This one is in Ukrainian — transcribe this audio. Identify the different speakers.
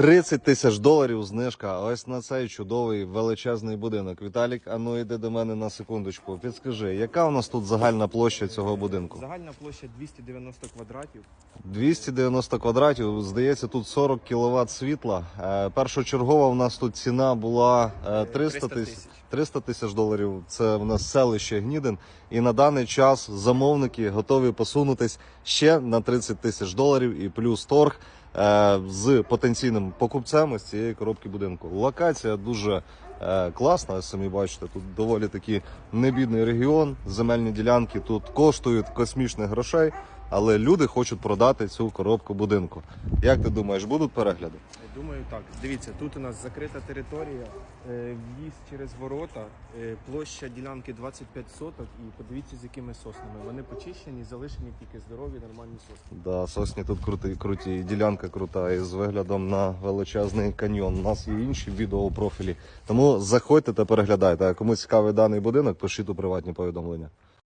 Speaker 1: 30 тисяч доларів знижка. Ось на цей чудовий величезний будинок. Віталік, а ну йди до мене на секундочку. Підскажи, яка у нас тут загальна площа цього будинку?
Speaker 2: Загальна площа 290 квадратів.
Speaker 1: 290 квадратів. Здається, тут 40 кВт світла. Е, першочергова у нас тут ціна була е, 300
Speaker 2: 300
Speaker 1: тисяч.
Speaker 2: тисяч.
Speaker 1: 300 тисяч доларів. Це в нас селище Гнідин. І на даний час замовники готові посунутись ще на 30 тисяч доларів і плюс торг е, з потенційним покупцем з цієї коробки будинку. Локація дуже е, класна, самі бачите. Тут доволі таки небідний регіон. Земельні ділянки тут коштують космічних грошей, але люди хочуть продати цю коробку будинку. Як ти думаєш, будуть перегляди?
Speaker 2: Думаю, так. Дивіться, тут у нас закрита територія, е, в'їзд через ворота, е, площа ділянки 25 соток. І подивіться, з якими соснами. Вони почищені, залишені тільки здорові, нормальні сосни.
Speaker 1: Да, сосні тут круті, круті, і ділянка крута, і з виглядом на величезний каньйон. У нас є інші відео у профілі. Заходьте та переглядайте. А кому цікавий даний будинок, пишіть у приватні повідомлення.